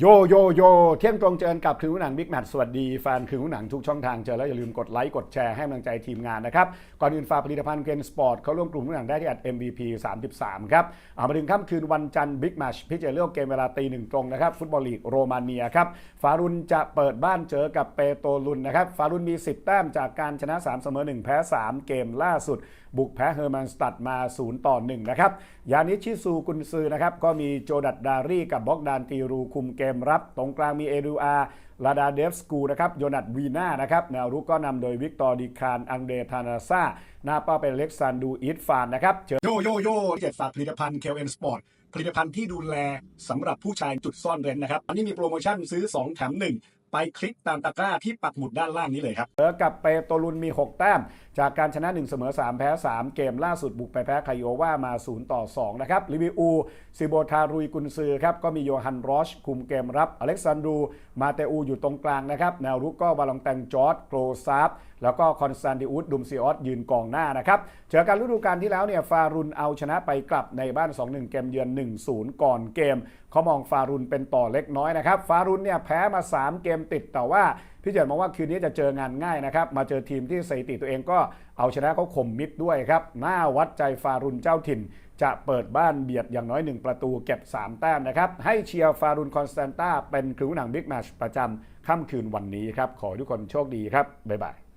โยโยโยเที่ยงตรงเจอกับคืนหนังบิ๊กแมทสวัสดีแฟนคืนหนังทุกช่องทางเจอแล้วอย่าลืมกดไลค์กดแชร์ให้กำลังใจทีมงานนะครับ ก่อนอื่นฝากผลิตภัณฑ์เกนสปอร์ตเขาร่วมกลุ่มหนังได้ที่อัด MVP 33 ครับเอามาถึงค่ำคืนวันจันทร์บิ๊กแมชพิจารณาเกมเวลาตีหนึ่งตรงนะครับฟุตบอลลีกโรมาเนียครับฟารุนจะเปิดบ้านเจอกับเปโตลุนนะครับฟารุนมี 10 แต้มจากการชนะ 3 เสมอ 1 แพ้ 3 เกมล่าสุด บุกแพ้เฮอร์มันสตัดมา 0 ต่อ 1 นะครับยานิชิซูกุนซือนะครับก็มีโจดัดดารี่กับบ็อกดานตีรูคุมเกกมรับ ตรงกลางมีเอดูอาลาดาเดฟสกูนะครับโยนัทวีนานะครับแนวรุกก็นำโดยวิกตอร์ดิคารอังเดธานาซาหน้าเป้าเป็นเล็กซานดูอิทฟานนะครับเจอโยโยโยเจ็ดฝากผลิตภัณฑ์เคลเอ็นสปอร์ตผลิตภัณฑ์ที่ดูแลสำหรับผู้ชายจุดซ่อนเร้นนะครับ อันนี้มีโปรโมชั่นซื้อ 2 แถม 1 ไปคลิกตามตะกร้าที่ปักหมุดด้านล่างนี้เลยครับเจอกับเปโตรลุนมี 6 แต้ม จากการชนะ 1 เสมอ 3 แพ้ 3 เกมล่าสุดบุกไปแพ้ไคโอว่ามา 0 ต่อ 2 นะครับลิวิอูซิโบทารุยกุนซือครับ ก็มีโยฮันรอช คุมเกมรับ อเล็กซานดรูมาเตอูอยู่ตรงกลางนะครับ แนวรุกก็วาลองแตงจอร์ดโกลซาฟแล้วก็คอนสแตนติอุสดุมซิออสยืนกองหน้านะครับเจอกันฤดูกาลที่แล้วเนี่ยฟารุนเอาชนะไปกลับในบ้าน 2-1 เกมเยือน 1-0 ก่อนเกมเขามองฟารุนเป็นต่อเล็กน้อยนะครับฟารุนเนี่ยแพ้มา 3 เกมติดแต่ว่าพี่เจิดมองว่าคืนนี้จะเจองานง่ายนะครับ มาเจอทีมที่สถิติตัวเองก็เอาชนะเขาข่มมิดด้วยครับหน้าวัดใจฟารุนเจ้าถิ่น จะเปิดบ้านเบียดอย่างน้อย 1 ประตูเก็บ 3 แต้มนะครับ ให้เชียร์ฟารุนคอนสแตนตาเป็นครูหนังบิ๊กแมชประจำค่ำคืนวันนี้ครับ ขอทุกคนโชคดีครับ บ๊ายบาย